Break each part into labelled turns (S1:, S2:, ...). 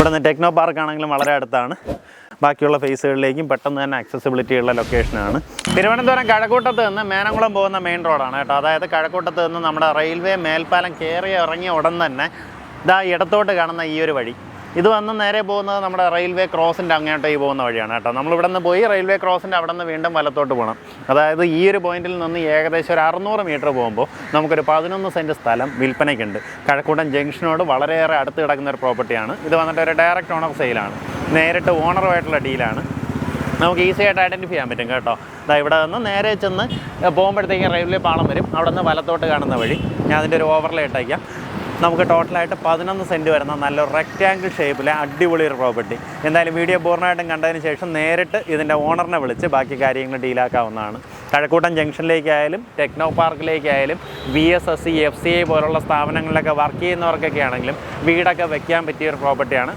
S1: ഇവിടെ നിന്ന് techno park ആണെങ്കിലും വളരെ അടുത്താണ്. ബാക്കിയുള്ള ഫേസുകളിലേക്കും പെട്ടെന്ന് തന്നെ ആക്സസിബിലിറ്റി ഉള്ള ലൊക്കേഷനാണ് തിരുവനന്തപുരം കഴക്കൂട്ടത്ത് നിന്ന് മേനംകുളം പോകുന്ന മെയിൻ റോഡാണ് കേട്ടോ. അതായത് കഴക്കൂട്ടത്ത് നിന്ന് നമ്മുടെ റെയിൽവേ മേൽപ്പാലം കയറി ഇറങ്ങിയ ഉടൻ തന്നെ ഇതാ ഇടത്തോട്ട് കാണുന്ന ഈ ഒരു വഴി. ഇത് വന്ന് നേരെ പോകുന്നത് നമ്മുടെ റെയിൽവേ ക്രോസിന്റെ അങ്ങോട്ടേക്ക് പോകുന്ന വഴിയാണ് കേട്ടോ. നമ്മൾ ഇവിടെ നിന്ന് പോയി റെയിൽവേ ക്രോസിന്റെ അവിടെ നിന്ന് വീണ്ടും വലത്തോട്ട് പോകണം. അതായത് ഈ ഒരു പോയിന്റിൽ നിന്ന് ഏകദേശം ഒരു അറുന്നൂറ് മീറ്റർ പോകുമ്പോൾ നമുക്കൊരു പതിനൊന്ന് സെന്റ് സ്ഥലം വിൽപ്പനയ്ക്കുണ്ട്. കഴക്കൂട്ടം ജംഗ്ഷനോട് വളരെയേറെ അടുത്ത് കിടക്കുന്ന ഒരു പ്രോപ്പർട്ടിയാണ് ഇത് വന്നിട്ട് ഒരു ഡയറക്റ്റ് ഓണർ സെയിലാണ് നേരിട്ട് ഓണറുമായിട്ടുള്ള ഡീലാണ് നമുക്ക് ഈസി ആയിട്ട് ഐഡന്റിഫൈ ചെയ്യാൻ പറ്റും കേട്ടോ. അതാ ഇവിടെ നിന്ന് നേരെ ചെന്ന് പോകുമ്പോഴത്തേക്കും റെയിൽവേ പാളം വരും. അവിടെ നിന്ന് വലത്തോട്ട് കാണുന്ന വഴി ഞാൻ അതിന്റെ ഒരു ഓവർലേ ഇട്ടേക്കാം. നമുക്ക് ടോട്ടലായിട്ട് പതിനൊന്ന് സെന്റ് വരുന്ന നല്ലൊരു റെക്റ്റാങ്കിൾ ഷേപ്പിലെ അടിപൊളി ഒരു പ്രോപ്പർട്ടി എന്തായാലും വീഡിയോ പൂർണമായിട്ടും കണ്ടതിന് ശേഷം നേരിട്ട് ഇതിന്റെ ഓണറിനെ വിളിച്ച് ബാക്കി കാര്യങ്ങൾ ഡീലാക്കാവുന്നതാണ് കഴക്കൂട്ടം ജംഗ്ഷനിലേക്കായാലും ടെക്നോ പാർക്കിലേക്കായാലും V S S C F C I പോലുള്ള സ്ഥാപനങ്ങളിലൊക്കെ വർക്ക് ചെയ്യുന്നവർക്കൊക്കെ ആണെങ്കിലും വീടൊക്കെ വെക്കാൻ പറ്റിയ ഒരു പ്രോപ്പർട്ടിയാണ്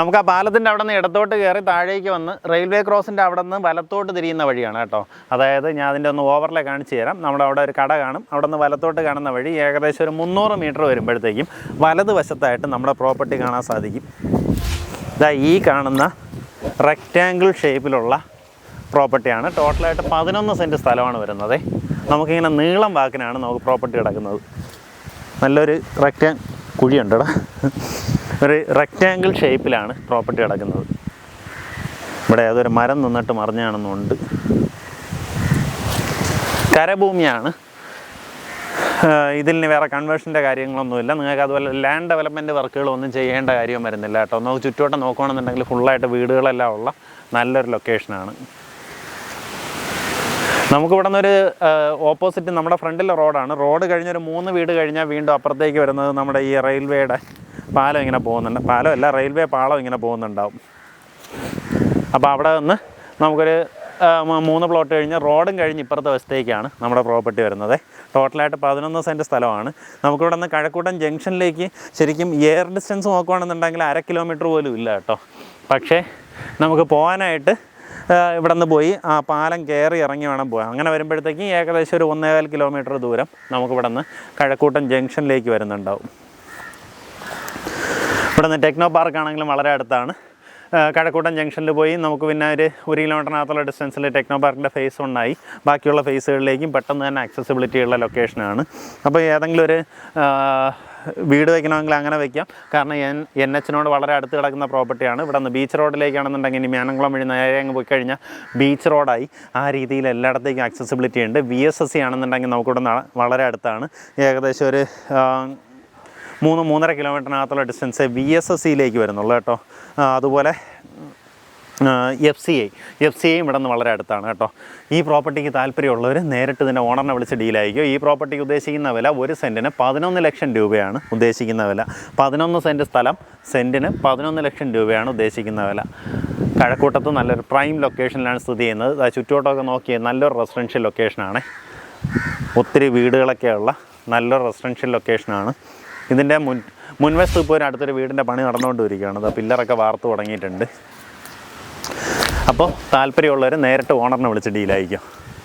S1: നമുക്ക് ആ പാലത്തിന്റെ അവിടെ നിന്ന് ഇടത്തോട്ട് കയറി താഴേക്ക് വന്ന് റെയിൽവേ ക്രോസിന്റെ അവിടെ നിന്ന് വലത്തോട്ട് തിരിയുന്ന വഴിയാണ് കേട്ടോ. അതായത് ഞാൻ അതിന്റെ ഒന്ന് ഓവർലേ കാണിച്ചു തരാം. നമ്മുടെ അവിടെ ഒരു കട കാണും. അവിടെ നിന്ന് വലത്തോട്ട് കാണുന്ന വഴി ഏകദേശം ഒരു മുന്നൂറ് മീറ്റർ വരുമ്പോഴത്തേക്കും വലതുവശത്തായിട്ട് നമ്മുടെ പ്രോപ്പർട്ടി കാണാൻ സാധിക്കും. ഇതാ ഈ കാണുന്ന റെക്റ്റാങ്കിൾ ഷേപ്പിലുള്ള പ്രോപ്പർട്ടിയാണ്. ടോട്ടലായിട്ട് പതിനൊന്ന് സെന്റ് സ്ഥലമാണ് വരുന്നത്. നമുക്കിങ്ങനെ നീളം വാക്കിനാണ് നമുക്ക് പ്രോപ്പർട്ടി കിടക്കുന്നത്. നല്ലൊരു റെക്റ്റാങ് കുഴിയുണ്ടടാ ഒരു റെക്റ്റാങ്കിൾ ഷേപ്പിലാണ് പ്രോപ്പർട്ടി കിടക്കുന്നത് ഇവിടെ അതൊരു മരം നിന്നിട്ട് മറിഞ്ഞാണെന്നുണ്ട്. കരഭൂമിയാണ്. ഇതിന് വേറെ കൺവേർഷന്റെ കാര്യങ്ങളൊന്നുമില്ല. നിങ്ങൾക്ക് അതുപോലെ ലാൻഡ് ഡെവലപ്മെന്റ് വർക്കുകളൊന്നും ചെയ്യേണ്ട കാര്യവും വരുന്നില്ല കേട്ടോ. നമുക്ക് ചുറ്റോട്ടം നോക്കുകയാണെന്നുണ്ടെങ്കിൽ ഫുള്ളായിട്ട് വീടുകളെല്ലാം ഉള്ള നല്ലൊരു ലൊക്കേഷനാണ് നമുക്ക് ഇവിടെ നിന്നൊരു ഓപ്പോസിറ്റ് നമ്മുടെ ഫ്രണ്ടിലെ റോഡാണ് റോഡ് കഴിഞ്ഞൊരു മൂന്ന് വീട് കഴിഞ്ഞാൽ വീണ്ടും അപ്പുറത്തേക്ക് വരുന്നത് നമ്മുടെ ഈ റെയിൽവേയുടെ പാലം ഇങ്ങനെ പോകുന്നുണ്ട്. പാലം അല്ല റെയിൽവേ പാളം ഇങ്ങനെ പോകുന്നുണ്ടാവും. അപ്പോൾ അവിടെ നിന്ന് നമുക്കൊരു മൂന്ന് പ്ലോട്ട് കഴിഞ്ഞ് റോഡും കഴിഞ്ഞ് ഇപ്പുറത്തെ വശത്തേക്കാണ് നമ്മുടെ പ്രോപ്പർട്ടി വരുന്നത്. ടോട്ടലായിട്ട് പതിനൊന്ന് സെന്റ് സ്ഥലമാണ്. നമുക്കിവിടെ നിന്ന് കഴക്കൂട്ടം ജംഗ്ഷനിലേക്ക് ശരിക്കും എയർ ഡിസ്റ്റൻസ് നോക്കുകയാണെന്നുണ്ടെങ്കിൽ അര കിലോമീറ്റർ പോലും ഇല്ല കേട്ടോ. പക്ഷേ നമുക്ക് പോകാനായിട്ട് ഇവിടെ നിന്ന് പോയി ആ പാലം കയറി ഇറങ്ങി വേണം പോകാൻ അങ്ങനെ വരുമ്പോഴത്തേക്കും ഏകദേശം ഒരു ഒന്നേകാൽ കിലോമീറ്റർ ദൂരം നമുക്കിവിടെ നിന്ന് കഴക്കൂട്ടം ജംഗ്ഷനിലേക്ക് വരുന്നുണ്ടാവും. ഇവിടെ നിന്ന് ടെക്നോ പാർക്ക് ആണെങ്കിലും വളരെ അടുത്താണ്. കഴക്കൂട്ടം ജംഗ്ഷനിൽ പോയി നമുക്ക് പിന്നെ ഒരു ഒരു കിലോമീറ്ററിനകത്തുള്ള ഡിസ്റ്റൻസിൽ ടെക്നോ പാർക്കിന്റെ ഫേസ് ഉണ്ടായി ബാക്കിയുള്ള ഫേസുകളിലേക്കും പെട്ടെന്ന് തന്നെ ആക്സസിബിലിറ്റി ഉള്ള ലൊക്കേഷനാണ് അപ്പോൾ ഏതെങ്കിലും ഒരു വീട് വയ്ക്കണമെങ്കിൽ അങ്ങനെ വയ്ക്കാം കാരണം എൻ എൻ എച്ചിനോട് വളരെ അടുത്ത് കിടക്കുന്ന പ്രോപ്പർട്ടിയാണ് ഇവിടെ നിന്ന് ബീച്ച് റോഡിലേക്കാണെന്നുണ്ടെങ്കിൽ ഇനി മേനംകുളം വഴി നേരെ അങ്ങ് പോയി കഴിഞ്ഞാൽ ബീച്ച് റോഡായി ആ രീതിയിൽ എല്ലായിടത്തേക്കും ആക്സസിബിലിറ്റി ഉണ്ട്. വി എസ് എസ് സി ആണെന്നുണ്ടെങ്കിൽ നമുക്കിവിടെ വളരെ അടുത്താണ്. ഏകദേശം ഒരു മൂന്ന് മൂന്നര കിലോമീറ്ററിനകത്തുള്ള ഡിസ്റ്റൻസ് വി എസ് എസ് സിയിലേക്ക് വരുന്നുള്ളൂ കേട്ടോ. അതുപോലെ F C I F C ഐയും ഇവിടെ നിന്ന് വളരെ അടുത്താണ് കേട്ടോ. ഈ പ്രോപ്പർട്ടിക്ക് താല്പര്യമുള്ളവർ നേരിട്ട് ഇതിന്റെ ഓണറിനെ വിളിച്ച് ഡീലായിരിക്കും ഈ പ്രോപ്പർട്ടിക്ക് ഉദ്ദേശിക്കുന്ന വില ഒരു സെന്റിന് പതിനൊന്ന് ലക്ഷം രൂപയാണ് ഉദ്ദേശിക്കുന്ന വില. പതിനൊന്ന് സെന്റ് സ്ഥലം സെന്റിന് പതിനൊന്ന് ലക്ഷം രൂപയാണ് ഉദ്ദേശിക്കുന്ന വില. കഴക്കൂട്ടത്ത് നല്ലൊരു പ്രൈം ലൊക്കേഷനിലാണ് സ്ഥിതി ചെയ്യുന്നത്. ദാ നോക്കിയ നല്ലൊരു റെസിഡൻഷ്യൽ ലൊക്കേഷനാണ് ഒത്തിരി വീടുകളൊക്കെയുള്ള നല്ലൊരു റെസിഡൻഷ്യൽ ലൊക്കേഷനാണ് ഇതിന്റെ മുൻ മുൻവശത്ത് ഇപ്പോൾ ഒരു അടുത്തൊരു വീടിന്റെ പണി നടന്നുകൊണ്ടിരിക്കുകയാണ്. അത് പില്ലറൊക്കെ വാർത്ത് തുടങ്ങിയിട്ടുണ്ട്. അപ്പോൾ താല്പര്യമുള്ളവർ നേരിട്ട് ഓണറിനെ വിളിച്ച് ഡീലായിരിക്കും